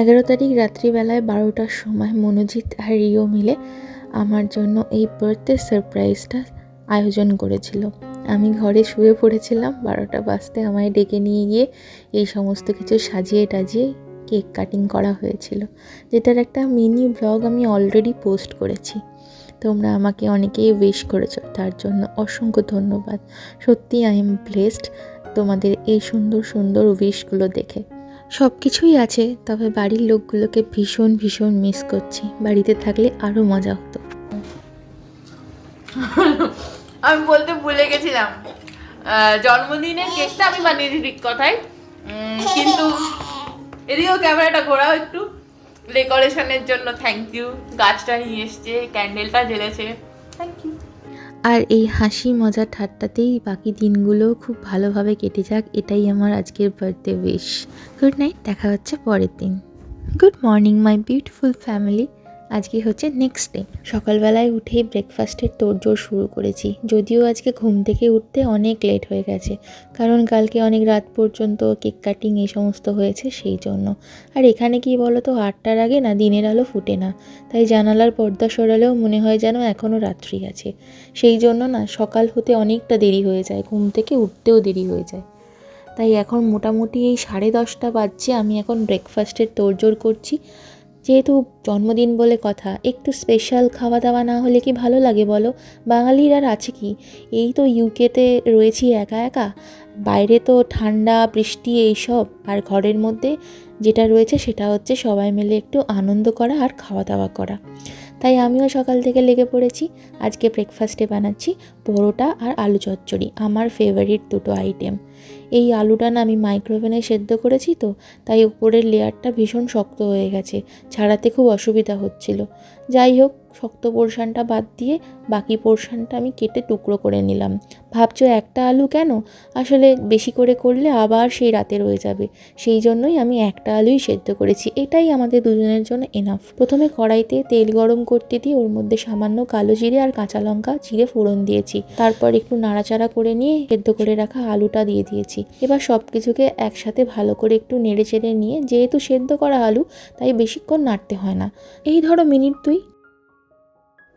এগারো তারিখ রাত্রিবেলায় বারোটার সময় মনোজিৎ আর রিও মিলে আমার জন্য এই বার্থডে সারপ্রাইজটা আয়োজন করেছিল। আমি ঘরে শুয়ে পড়েছিলাম, বারোটা বাজতে আমায় ডেকে নিয়ে গিয়ে এই সমস্ত কিছু সাজিয়ে টাজিয়ে কেক কাটিং করা হয়েছিল, যেটার একটা মিনি ব্লগ আমি অলরেডি পোস্ট করেছি। তোমরা আমাকে অনেকেই উইশ করেছ, তার জন্য অসংখ্য ধন্যবাদ। সত্যি আই এম ব্লেসড তোমাদের এই সুন্দর সুন্দর উইশগুলো দেখে। সব কিছুই আছে, তবে বাড়ির লোকগুলোকে ভীষণ ভীষণ মিস করছি। বাড়িতে থাকলে আরও মজা হতো। আমি বলতে ভুলে গেছিলাম। জন্মদিনের কেকটা আমি বানিয়েছি ঠিক কথাই। কিন্তু এদিকেও ক্যামেরাটা ঘোরাও একটু। ডেকোরেশনের জন্য থ্যাংক ইউ গাছটা নিয়ে এসছে ক্যান্ডেলটা জ্বেলেছে। থ্যাংক ইউ আর এই হাসি মজা ঠাট্টাতেই বাকি দিনগুলো খুব ভালোভাবে কেটে যাক, এটাই আমার আজকের বার্থডে উইশ গুড নাইট দেখা হচ্ছে পরের দিন। Good morning my beautiful family আজকে হচ্ছে নেক্সট ডে সকালবেলায় উঠেই ব্রেকফাস্টের তোড়জোড় শুরু করেছি। যদিও আজকে ঘুম থেকে উঠতে অনেক লেট হয়ে গেছে, কারণ কালকে অনেক রাত পর্যন্ত কেক কাটিং এই সমস্ত হয়েছে সেই জন্য। আর এখানে কি বলো তো আটটার আগে না দিনের আলো ফুটে না, তাই জানালার পর্দা সরালেও মনে হয় যেন এখনও রাত্রি আছে সেই জন্য না সকাল হতে অনেকটা দেরি হয়ে যায়, ঘুম থেকে উঠতেও দেরি হয়ে যায়। তাই এখন মোটামুটি এই সাড়ে দশটা বাজছে, আমি এখন ব্রেকফাস্টের তোড়জোড় করছি। যেহেতু জন্মদিন বলে কথা, একটু স্পেশাল খাওয়া দাওয়া না হলে কি ভালো লাগে বলো? বাঙালির আর আছে কি? এই তো ইউকেতে রয়েছি একা একা। বাইরে তো ঠান্ডা, বৃষ্টি এইসব। আর ঘরের মধ্যে যেটা রয়েছে সেটা হচ্ছে সবাই মিলে একটু আনন্দ করা আর খাওয়া দাওয়া করা। তাই আমিও সকাল থেকে লেগে পড়েছি। আজকে ব্রেকফাস্টে বানাচ্ছি পরোটা আর আলু চচ্চড়ি, আমার ফেভারিট দুটো আইটেম এই আলুটা না আমি মাইক্রোওভেনে সেদ্ধ করেছি তো, তাই উপরের লেয়ারটা ভীষণ শক্ত হয়ে গেছে, ছাড়াতে খুব অসুবিধা হচ্ছিল। যাই হোক শক্ত পোর্শনটা বাদ দিয়ে বাকি পোর্শনটা আমি কেটে টুকরো করে নিলাম। ভাবছ একটা আলু কেন? আসলে বেশি করে করলে আবার সেই রাতে রয়ে যাবে। সেই জন্যই আমি একটা আলুই সেদ্ধ করেছি। এটাই আমাদের দুজনের জন্য এনাফ প্রথমে কড়াইতে তেল গরম করতে দিয়ে ওর মধ্যে সামান্য কালো জিরে আর কাঁচা লঙ্কা জিরে ফোড়ন দিয়েছি। তারপর একটু নাড়াচাড়া করে নিয়ে সেদ্ধ করে রাখা আলুটা দিয়ে দিয়েছি। এবার সব কিছুকে একসাথে ভালো করে একটু নেড়ে চেড়ে নিয়ে, যেহেতু সেদ্ধ করা আলু, তাই বেশিক্ষণ নাড়তে হয় না। এই ধরো মিনিট দুই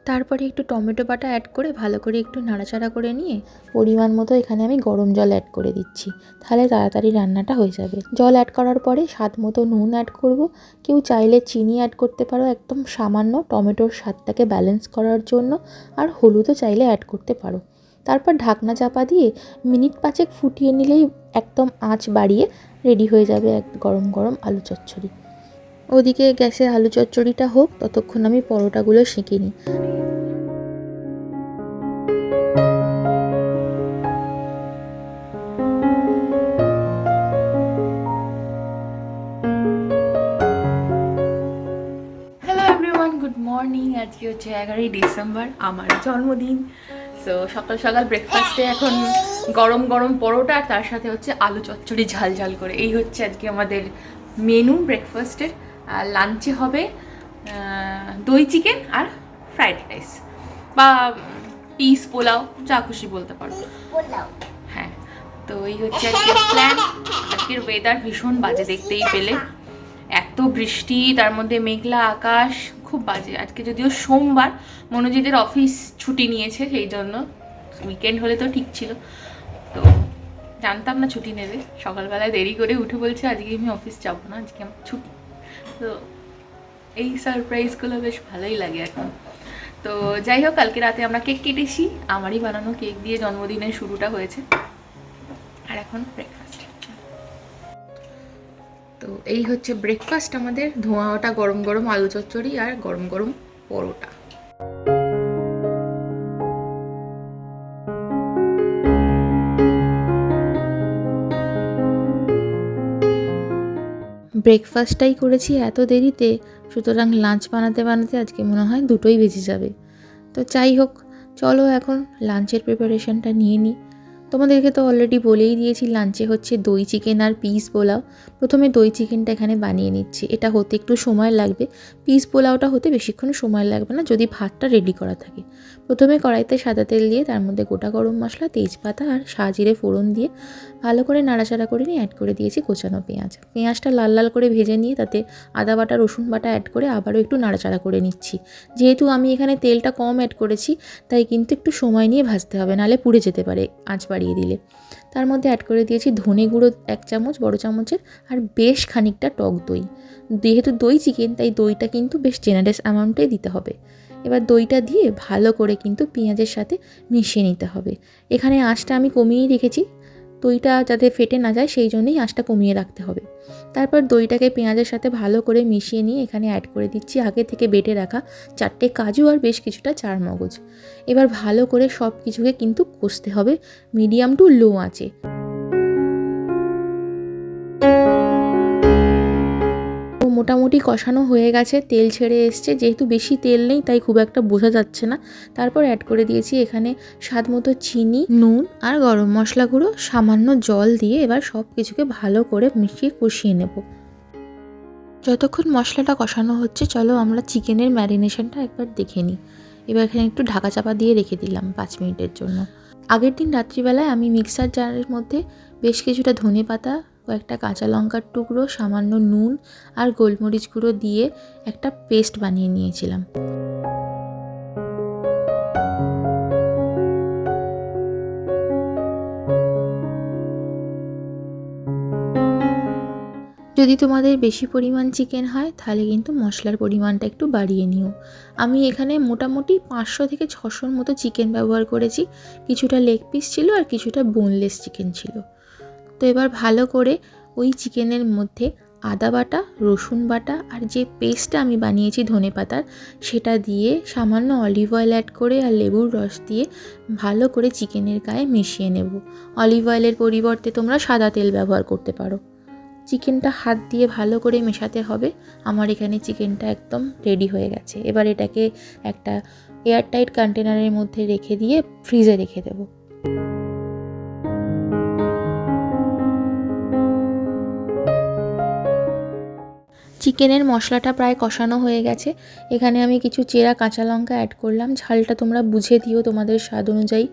তারপরে একটু টমেটো বাটা অ্যাড করে ভালো করে একটু নাড়াচাড়া করে নিয়ে পরিমাণ মতো এখানে আমি গরম জল অ্যাড করে দিচ্ছি। তাহলে তাড়াতাড়ি রান্নাটা হয়ে যাবে। জল অ্যাড করার পরে স্বাদ মতো নুন অ্যাড করব। কেউ চাইলে চিনি অ্যাড করতে পারো একদম সামান্য টমেটোর স্বাদটাকে ব্যালেন্স করার জন্য। আর হলুদও চাইলে অ্যাড করতে পারো। তারপর ঢাকনা চাপা দিয়ে মিনিট পাঁচেক ফুটিয়ে নিলেই একদম আঁচ বাড়িয়ে রেডি হয়ে যাবে এক গরম গরম আলু চচ্চড়ি। ওদিকে গ্যাসে আলু চচ্চড়িটা হোক, ততক্ষণ আমি পরোটাগুলো সেঁকে নিই। মর্নিং আজকে হচ্ছে এগারোই ডিসেম্বর, আমার জন্মদিন। সো সকাল সকাল ব্রেকফাস্টে এখন গরম গরম পরোটা আর তার সাথে হচ্ছে আলু চচ্চড়ি ঝাল ঝাল করে। এই হচ্ছে আজকে আমাদের মেনু ব্রেকফাস্টের আর লাঞ্চে হবে দই চিকেন আর ফ্রাইড রাইস বা পিস পোলাও যা খুশি বলতে পারো। হ্যাঁ তো এই হচ্ছে আজকের প্ল্যান আজকের ওয়েদার ভীষণ বাজে দেখতেই পেলে। এত বৃষ্টি তার মধ্যে মেঘলা আকাশ খুব বাজে। আজকে যদিও সোমবার মনোজিতের অফিস ছুটি নিয়েছে সেই জন্য উইকেন্ড হলে তো ঠিক ছিল। তো জানতাম না ছুটি নেবে। সকালবেলায় দেরি করে উঠে বলছে আজকে আমি অফিস যাব না আজকে আমার ছুটি। তো এই সারপ্রাইজগুলো বেশ ভালোই লাগে এখন। তো যাই হোক, কালকে রাতে আমরা কেক কেটেছি। আমারই বানানো কেক দিয়ে জন্মদিনের শুরুটা হয়েছে। আর এখন ব্রেকফাস্ট তো এই হচ্ছে ব্রেকফাস্ট আমাদের। ধোঁয়া ওটা গরম গরম আলু চচ্চড়ি আর গরম গরম পরোটা। ব্রেকফাস্টটাই করেছি এত দেরিতে, সুতরাং লাঞ্চ বানাতে বানাতে আজকে মনে হয় দুটোই বেজে যাবে। তো যাই হোক, চলো এখন লাঞ্চের প্রিপারেশনটা নিয়ে নিই তোমাদেরকে তো অলরেডি বলেই দিয়েছি লাঞ্চে হচ্ছে দই চিকেন আর পিস পোলাও। প্রথমে দই চিকেনটা এখানে বানিয়ে নিচ্ছি। এটা হতে একটু সময় লাগবে। পিস পোলাওটা হতে বেশিক্ষণ সময় লাগবে না, যদি ভাতটা রেডি করা থাকে। প্রথমে কড়াইতে সাদা তেল দিয়ে, তার মধ্যে গোটা গরম মশলা, তেজপাতা আর সাজিরে ফোড়ন দিয়ে ভালো করে নাড়াচাড়া করে নিয়ে অ্যাড করে দিয়েছি কোচানো পেঁয়াজ। পেঁয়াজটা লাল লাল করে ভেজে নিয়ে, তাতে আদা বাটা, রসুন বাটা অ্যাড করে আবারও একটু নাড়াচাড়া করে নিচ্ছি। যেহেতু আমি এখানে তেলটা কম অ্যাড করেছি, তাই কিন্তু একটু সময় নিয়ে ভাজতে হবে, নাহলে পুড়ে যেতে পারে, আঁচ বাড়িয়ে। দিলে। তার মধ্যে অ্যাড করে দিয়েছি ধনে গুঁড়ো এক চামচ, বড় চামচের, আর বেশ খানিকটা টক দই। যেহেতু দই চিকেন তাই দইটা কিন্তু বেশ জেনারেস অ্যামাউন্টেই দিতে হবে। এবার দইটা দিয়ে ভালো করে কিন্তু পেঁয়াজের সাথে মিশিয়ে নিতে হবে। এখানে আঁচটা আমি কমিয়েই রেখেছি। দইটা যাতে ফেটে না যায়, সেই জন্যই আঁচটা কমিয়ে রাখতে হবে। তারপর দইটাকে পেঁয়াজের সাথে ভালো করে মিশিয়ে নিয়ে এখানে অ্যাড করে দিচ্ছি আগে থেকে বেটে রাখা চারটে কাজু আর বেশ কিছুটা চার মগজ এবার ভালো করে সব কিছুকে কিন্তু কষতে হবে মিডিয়াম টু লো আঁচে। মোটামুটি কষানো হয়ে গেছে, তেল ছেড়ে এসছে। যেহেতু বেশি তেল নেই, তাই খুব একটা বোঝা যাচ্ছে না। তারপর অ্যাড করে দিয়েছি এখানে স্বাদ মতো চিনি, নুন আর গরম মশলা গুঁড়ো, সামান্য জল দিয়ে এবার সব কিছুকে ভালো করে মিশিয়ে কষিয়ে নেব। যতক্ষণ মশলাটা কষানো হচ্ছে, চলো আমরা চিকেনের ম্যারিনেশনটা একবার দেখে নিই। এবার এখানে একটু ঢাকা চাপা দিয়ে রেখে দিলাম পাঁচ মিনিটের জন্য। আগের দিন রাত্রিবেলায় আমি মিক্সার জারের মধ্যে বেশ কিছুটা ধনে পাতা কয়েকটা কাঁচা লঙ্কার টুকরো, সামান্য নুন আর গোলমরিচ গুঁড়ো দিয়ে একটা পেস্ট বানিয়ে নিয়েছিলাম। যদি তোমাদের বেশি পরিমাণ চিকেন হয়, তাহলে কিন্তু মশলার পরিমাণটা একটু বাড়িয়ে নিও। আমি এখানে মোটামুটি পাঁচশো থেকে ছশোর মতো চিকেন ব্যবহার করেছি। কিছুটা লেগ পিস ছিল আর কিছুটা বোনলেস চিকেন ছিল। তো এবার ভালো করে ওই চিকেনের মধ্যে আদা বাটা, রসুন বাটা আর যে পেস্টটা আমি বানিয়েছি ধনে পাতার, সেটা দিয়ে সামান্য অলিভ অয়েল অ্যাড করে আর লেবুর রস দিয়ে ভালো করে চিকেনের গায়ে মিশিয়ে নেব। অলিভ অয়েলের পরিবর্তে তোমরা সাদা তেল ব্যবহার করতে পারো। চিকেনটা হাত দিয়ে ভালো করে মেশাতে হবে। আমার এখানে চিকেনটা একদম রেডি হয়ে গেছে। এবার এটাকে একটা এয়ারটাইট কন্টেনারের মধ্যে রেখে দিয়ে ফ্রিজে রেখে দেবো। চিকেনের মশলাটা প্রায় কষানো হয়ে গেছে। এখানে আমি কিছু চেরা কাঁচা লঙ্কা অ্যাড করলাম। ঝালটা তোমরা বুঝে দিও তোমাদের স্বাদ অনুযায়ী।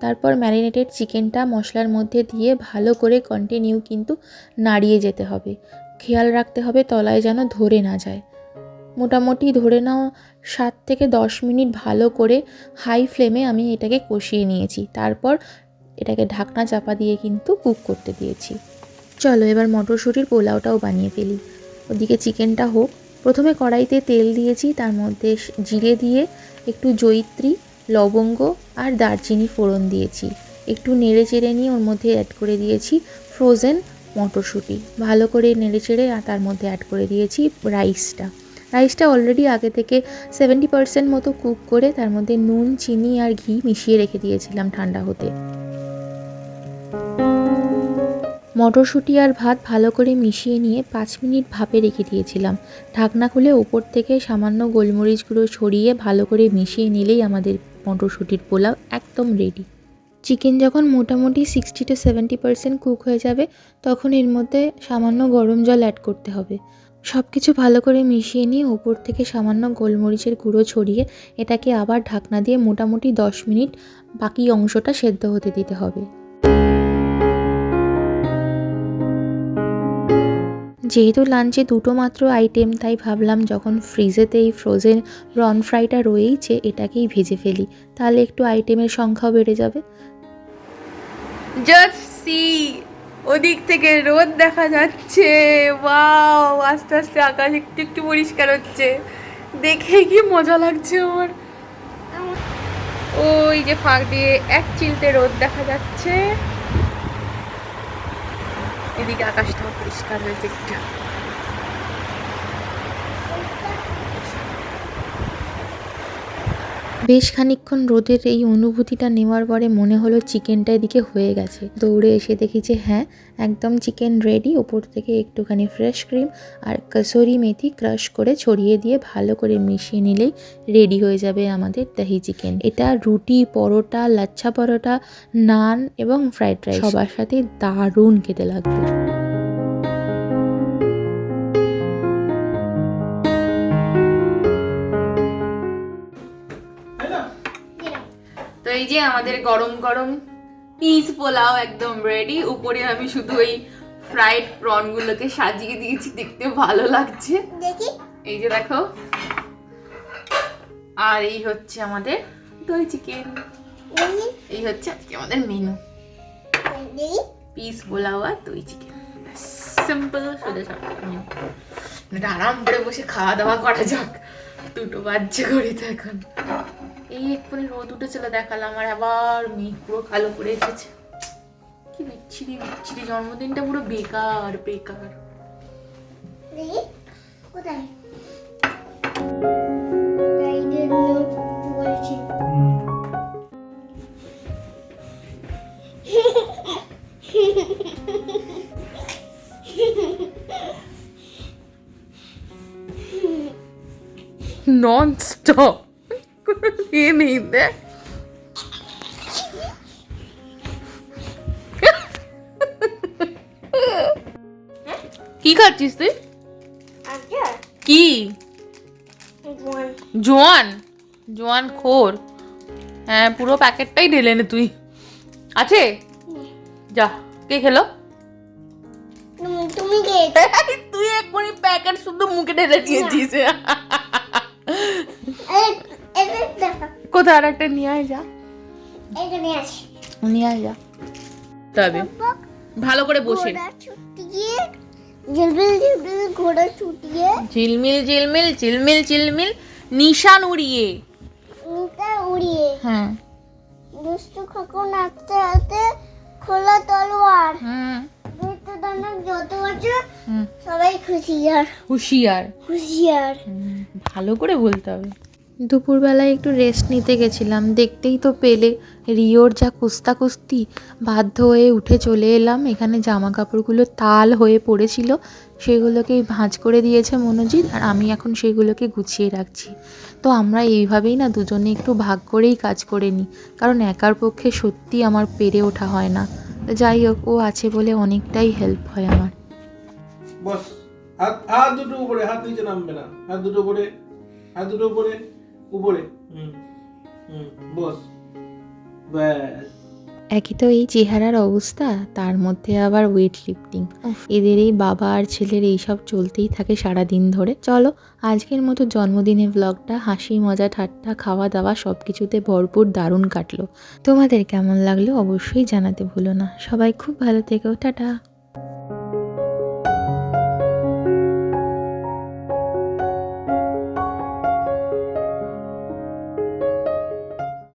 তারপর ম্যারিনেটেড চিকেনটা মশলার মধ্যে দিয়ে ভালো করে কন্টিনিউ কিন্তু নাড়িয়ে যেতে হবে। খেয়াল রাখতে হবে তলায় যেন ধরে না যায়। মোটামুটি ধরে নাও সাত থেকে দশ মিনিট ভালো করে হাই ফ্লেমে আমি এটাকে কষিয়ে নিয়েছি। তারপর এটাকে ঢাকনা চাপা দিয়ে কিন্তু কুক করতে দিয়েছি। চলো এবার মটরশুঁটির পোলাওটাও বানিয়ে ফেলি। ওদিকে চিকেনটা হোক। প্রথমে কড়াইতে তেল দিয়েছি, তার মধ্যে জিরে দিয়ে একটু জয়িত্রী লবঙ্গ আর দারচিনি ফোড়ন দিয়েছি। একটু নেড়ে চেড়ে নিয়ে ওর মধ্যে অ্যাড করে দিয়েছি ফ্রোজেন মটরশুঁটি। ভালো করে নেড়ে চেড়ে তার মধ্যে অ্যাড করে দিয়েছি রাইসটা রাইসটা অলরেডি আগে থেকে সেভেন্টি পার্সেন্ট মতো কুক করে তার মধ্যে নুন, চিনি আর ঘি মিশিয়ে রেখে দিয়েছিলাম ঠান্ডা হতে। মটরশুঁটি আর ভাত ভালো করে মিশিয়ে নিয়ে পাঁচ মিনিট ভাপে রেখে দিয়েছিলাম। ঢাকনা খুলে ওপর থেকে সামান্য গোলমরিচ গুঁড়ো ছড়িয়ে ভালো করে মিশিয়ে নিলেই আমাদের মটরশুঁটির পোলাও একদম রেডি চিকেন যখন মোটামুটি sixty to seventy percent cook হয়ে যাবে, তখন এর মধ্যে সামান্য গরম জল অ্যাড করতে হবে। সব কিছু ভালো করে মিশিয়ে নিয়ে ওপর থেকে সামান্য গোলমরিচের গুঁড়ো ছড়িয়ে এটাকে আবার ঢাকনা দিয়ে মোটামুটি দশ মিনিট বাকি অংশটা সেদ্ধ হতে দিতে হবে। যেহেতু লাঞ্চে দুটো মাত্র আইটেম তাই ভাবলাম যখন ফ্রিজেতে এই ফ্রোজেন রন ফ্রাইটা রয়েইছে, এটাকেই ভেজে ফেলি। তাহলে একটু আইটেমের সংখ্যাও বেড়ে যাবে। জাস্ট সি ওদিক থেকে রোদ দেখা যাচ্ছে। ওয়াও আস্তে আস্তে আকাশ একটু একটু পরিষ্কার হচ্ছে। দেখে কি মজা লাগছে আমার। ওই যে ফাঁক দিয়ে এক চিলতে রোদ দেখা যাচ্ছে। এদিকে আকাশটাও পরিষ্কার হয়েছে। একটু বেশ খানিকক্ষণ রোদের এই অনুভূতিটা নেওয়ার পরে মনে হলো চিকেনটা এদিকে হয়ে গেছে। দৌড়ে এসে দেখি যে হ্যাঁ একদম চিকেন রেডি ওপর থেকে একটুখানি ফ্রেশ ক্রিম আর কসুরি মেথি ক্রাশ করে ছড়িয়ে দিয়ে ভালো করে মিশিয়ে নিলেই রেডি হয়ে যাবে আমাদের দহি চিকেন। এটা রুটি, পরোটা, লাচ্ছা পরোটা, নান এবং ফ্রাইড রাইস সবার সাথে দারুণ খেতে লাগবে। এই যে আমাদের গরম গরম পিস পোলাও একদম রেডি উপরে আমি শুধু ওই ফ্রাইড প্রনগুলোকে সাজিয়ে দিয়েছি দেখতে ভালো লাগছে। দেখি। এই যে দেখো। আর এই হচ্ছে আমাদের দই চিকেন এই হচ্ছে আজকে আমাদের মেনু পিস পোলাও আর দই চিকেন সিম্পল সোজা সাপটা আরাম করে বসে খাওয়া দাওয়া করা যাক। দুটো বাজছে ঘড়িতে এখন। এই এক্ষুনি রোদ উঠেছিল, দেখালাম। আর আবার মেঘ পুরো কালো করে এসেছে। কি বিচ্ছিরি বিচ্ছিরি জন্মদিনটা পুরো বেকার বেকার। তাই নেই দেখ কি খাচ্ছিস তুই কি জোয়ান জোয়ান খোর হ্যাঁ পুরো প্যাকেটটাই ঢেলে নে তুই। আছে? যা কে খেলো? তুমি তুমি তুই এক্ষুনি প্যাকেট শুধু মুখে ঢেলে দিয়েছিস এটা কোথায়? আর একটা নিয়ে আয় যা। নিয়ে আয় যা। তবে ভালো করে বসে। ঝিলমিল ঝিলমিল ঘোড়া ছুটিয়ে। ঝিলমিল ঝিলমিল নিশান উড়িয়ে। উড়িয়ে। হ্যাঁ। দুষ্টু খোকো নাচতে নাচতে খোলা তলোয়ার। হুম। যত আছে সবাই খুশিয়ার। হুঁশিয়ার। খুশিয়ার হুম, ভালো করে বলতে হবে। দুপুরবেলায় একটু রেস্ট নিতে গেছিলাম। দেখতেই তো পেলে রিওর যা কুস্তা কুস্তি বাধ্য হয়ে উঠে চলে এলাম। এখানে জামা কাপড়গুলো তাল হয়ে পড়েছিল। সেগুলোকেই ভাঁজ করে দিয়েছে মনোজিৎ আর আমি এখন সেগুলোকে গুছিয়ে রাখছি। তো আমরা এইভাবেই না দুজনে একটু ভাগ করেই কাজ করে নিই। কারণ একার পক্ষে সত্যি আমার পেরে ওঠা হয় না। যাই হোক, ও আছে বলে অনেকটাই হেল্প হয় আমার। হাত হাত দুটো উপরে, হাত নিচে নামবে না। হাত দুটো উপরে, হাত দুটো উপরে। উপরে। হুম হুম বস। ব্যাস। একই তো এই চেহারার অবস্থা তার মধ্যে আবার ওয়েট লিফটিং এদের এই বাবা আর ছেলের এইসব চলতেই থাকে সারা দিন ধরে। চলো আজকের মতো জন্মদিনের ব্লগটা হাসি মজা ঠাট্টা খাওয়া দাওয়া সব কিছুতে ভরপুর দারুণ কাটলো। তোমাদের কেমন লাগল অবশ্যই জানাতে ভুলো না। সবাই খুব ভালো থেকো টাটা।